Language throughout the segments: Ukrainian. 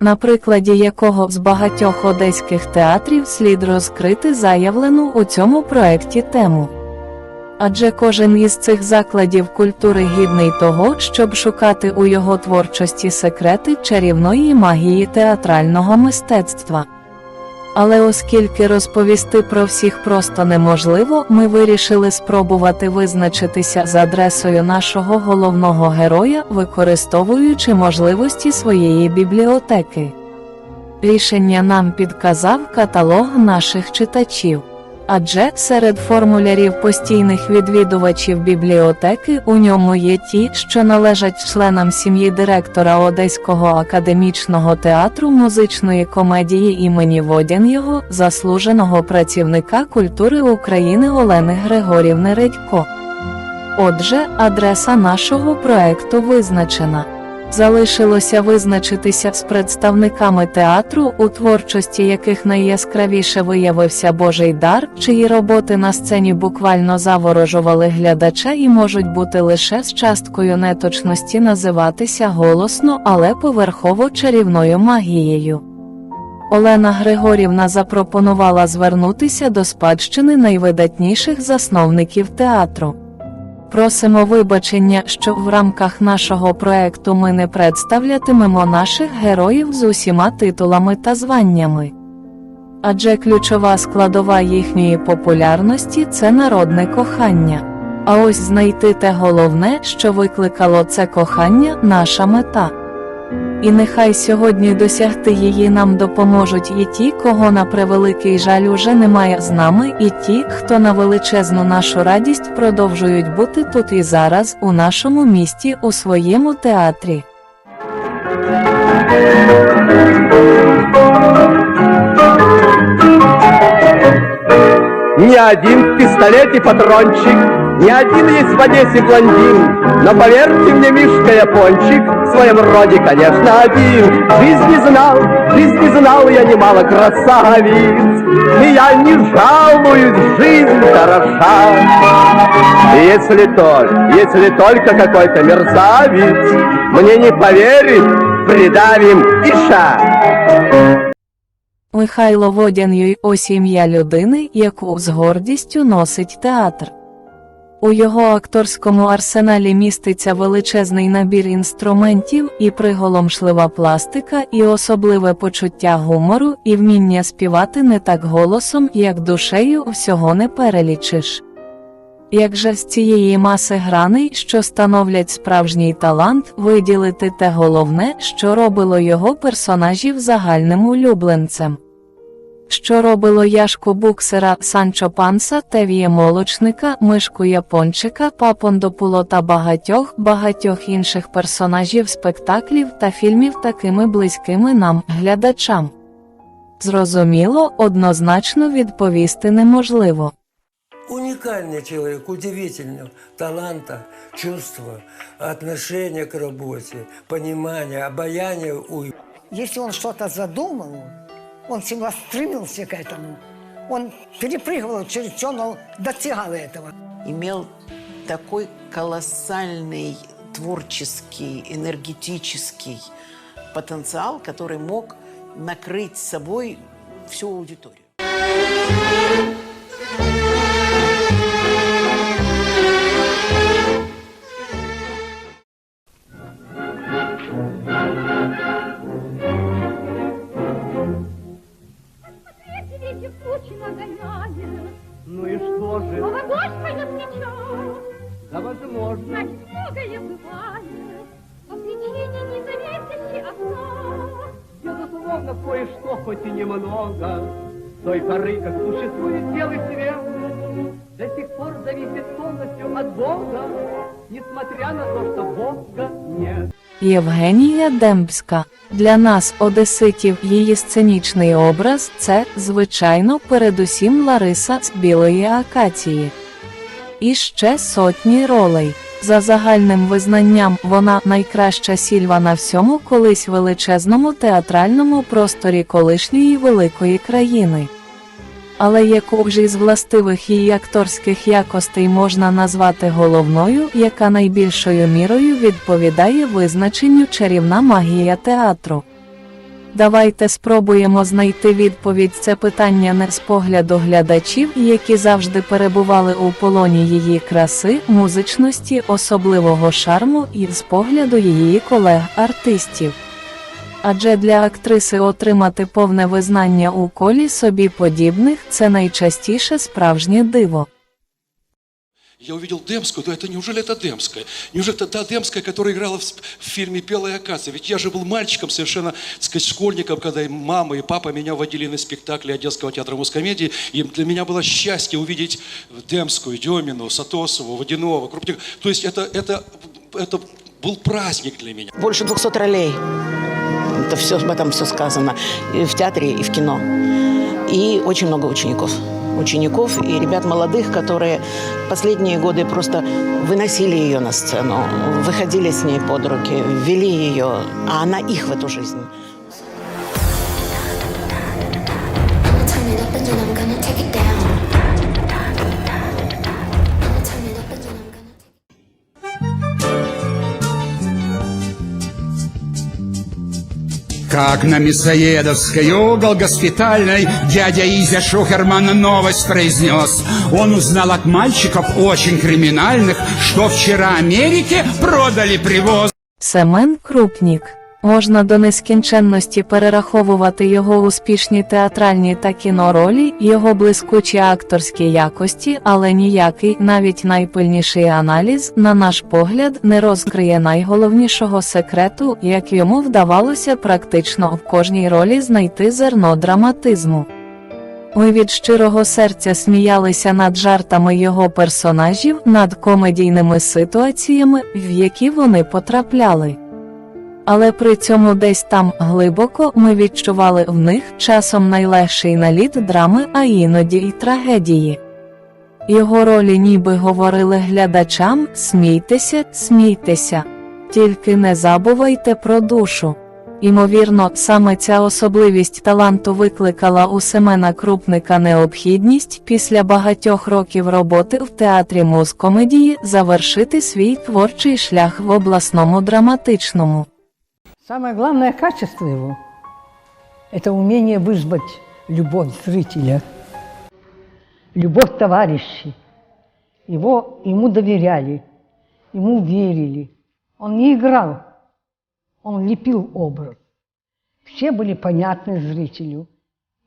на прикладі якого з багатьох одеських театрів слід розкрити заявлену у цьому проекті тему. Адже кожен із цих закладів культури гідний того, щоб шукати у його творчості секрети чарівної магії театрального мистецтва. Але оскільки розповісти про всіх просто неможливо, ми вирішили спробувати визначитися з адресою нашого головного героя, використовуючи можливості своєї бібліотеки. Рішення нам підказав каталог наших читачів. Адже серед формулярів постійних відвідувачів бібліотеки у ньому є ті, що належать членам сім'ї директора Одеського академічного театру музичної комедії імені Водянєго, заслуженого працівника культури України Олени Григорівни Редько. Отже, адреса нашого проекту визначена. Залишилося визначитися з представниками театру, у творчості яких найяскравіше виявився Божий дар, чиї роботи на сцені буквально заворожували глядача і можуть бути лише з часткою неточності називатися голосно, але поверхово чарівною магією. Олена Григорівна запропонувала звернутися до спадщини найвидатніших засновників театру. Просимо вибачення, що в рамках нашого проекту ми не представлятимемо наших героїв з усіма титулами та званнями. Адже ключова складова їхньої популярності це народне кохання. А ось знайти те головне, що викликало це кохання, наша мета. І нехай сьогодні досягти її нам допоможуть і ті, кого на превеликий жаль уже немає з нами, і ті, хто на величезну нашу радість продовжують бути тут і зараз, у нашому місті, у своєму театрі. Ни один в пистолете патрончик, ни один есть в Одессе блондин. Но поверьте мне, Мишка Япончик, в своем роде, конечно, один. Жизни знал, жизни знал я немало красавиц, И я не жалуюсь, жизнь хороша. Если только, если только какой-то мерзавец Мне не поверит, придавим иша. Михайло Водянюй ось ім'я людини, яку з гордістю носить театр. У його акторському арсеналі міститься величезний набір інструментів, і приголомшлива пластика, і особливе почуття гумору, і вміння співати не так голосом, як душею всього не перелічиш. Як же з цієї маси граней, що становлять справжній талант, виділити те головне, що робило його персонажів загальним улюбленцем? Що робило Яшку Буксера, Санчо Панса, Тевіє Молочника, Мишку Япончика, Папондопуло та багатьох багатьох інших персонажів спектаклів та фільмів такими близькими нам, глядачам? Зрозуміло, однозначно відповісти неможливо. Уникальный человек, удивительного таланта, чувства, отношения к работе, понимания, обаяния у Если он что-то задумал, он всегда стремился к этому. Он перепрыгивал через все, но достигал этого. имел такой колоссальный творческий, энергетический потенциал, который мог накрыть собой всю аудиторию. многое бывает, По причине независящей от нас. Безусловно, кое-что, хоть и немного, С той поры, как существует белый свет, До сих пор зависит полностью от Бога, Несмотря на то, что Бога нет. Євгенія Дембська. Для нас, одеситів, її сценічний образ це, звичайно, передусім Лариса з білої акації. І ще сотні ролей. За загальним визнанням, вона найкраща сільва на всьому колись величезному театральному просторі колишньої великої країни. Але яку ж із властивих її акторських якостей можна назвати головною, яка найбільшою мірою відповідає визначенню чарівна магія театру? Давайте спробуємо знайти відповідь це питання не з погляду глядачів, які завжди перебували у полоні її краси, музичності, особливого шарму і з погляду її колег-артистів. Адже для актриси отримати повне визнання у колі собі подібних це найчастіше справжнє диво. Я увидел Демскую, да это неужели это Демская? Неужели это та Демская, которая играла в, в фильме «Белая акация»? Ведь я же был мальчиком, совершенно, так сказать, школьником, когда и мама, и папа меня водили на спектакли Одесского театра мускомедии, и для меня было счастье увидеть Демскую, Демину, Сатосову, Водянова, Крупникова. То есть это, это, это был праздник для меня. Больше 200 ролей. Это все, об этом все сказано. И в театре, и в кино. И очень много учеников. Учеников и ребят молодых, которые последние годы просто выносили ее на сцену, выходили с ней под руки, ввели ее, а она их в эту жизнь. Как на Мясоедовской угол госпитальной дядя Изя Шухерман новость произнес. Он узнал от мальчиков очень криминальных, что вчера Америке продали привоз. Семен Крупнік. Можна до нескінченності перераховувати його успішні театральні та кіноролі, його блискучі акторські якості, але ніякий, навіть найпильніший аналіз, на наш погляд, не розкриє найголовнішого секрету, як йому вдавалося практично в кожній ролі знайти зерно драматизму. Ми від щирого серця сміялися над жартами його персонажів, над комедійними ситуаціями, в які вони потрапляли. Але при цьому десь там глибоко ми відчували в них часом найлегший наліт драми, а іноді й трагедії. Його ролі ніби говорили глядачам: смійтеся, смійтеся, тільки не забувайте про душу. Імовірно, саме ця особливість таланту викликала у Семена Крупника необхідність після багатьох років роботи в театрі музкомедії завершити свій творчий шлях в обласному драматичному. Самое главное качество его – это умение вызвать любовь зрителя, любовь товарищей. Его, ему доверяли, ему верили. Он не играл, он лепил образ. Все были понятны зрителю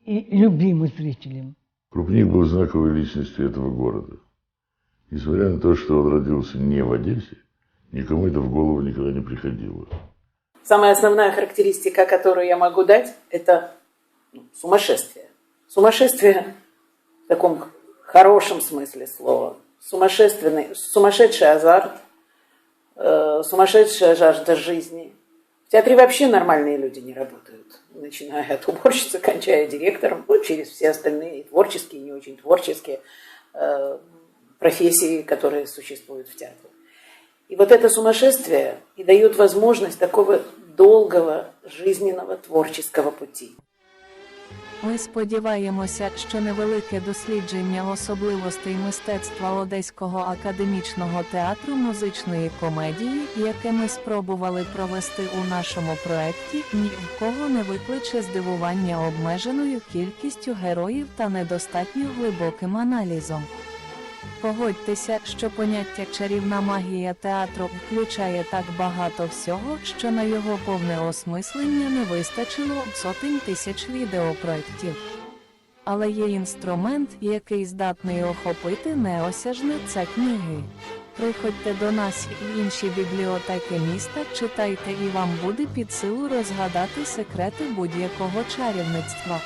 и любимы зрителям. Крупник был знаковой личностью этого города. Несмотря на то, что он родился не в Одессе, никому это в голову никогда не приходило. Самая основная характеристика, которую я могу дать, это ну, сумасшествие. Сумасшествие в таком хорошем смысле слова. Сумасшественный, сумасшедший азарт, э, сумасшедшая жажда жизни. В театре вообще нормальные люди не работают, начиная от уборщицы, кончая директором, ну, через все остальные творческие, не очень творческие э, профессии, которые существуют в театре. И вот это сумасшествие и дает возможность такого долгого жизненного творческого пути. Ми сподіваємося, що невелике дослідження особливостей мистецтва Одеського академічного театру музичної комедії, яке ми спробували провести у нашому проєкті, ні в кого не викличе здивування обмеженою кількістю героїв та недостатньо глибоким аналізом. Погодьтеся, що поняття чарівна магія театру включає так багато всього, що на його повне осмислення не вистачило сотень тисяч відеопроєктів. Але є інструмент, який здатний охопити неосяжне це книги. Приходьте до нас в інші бібліотеки міста, читайте і вам буде під силу розгадати секрети будь-якого чарівництва.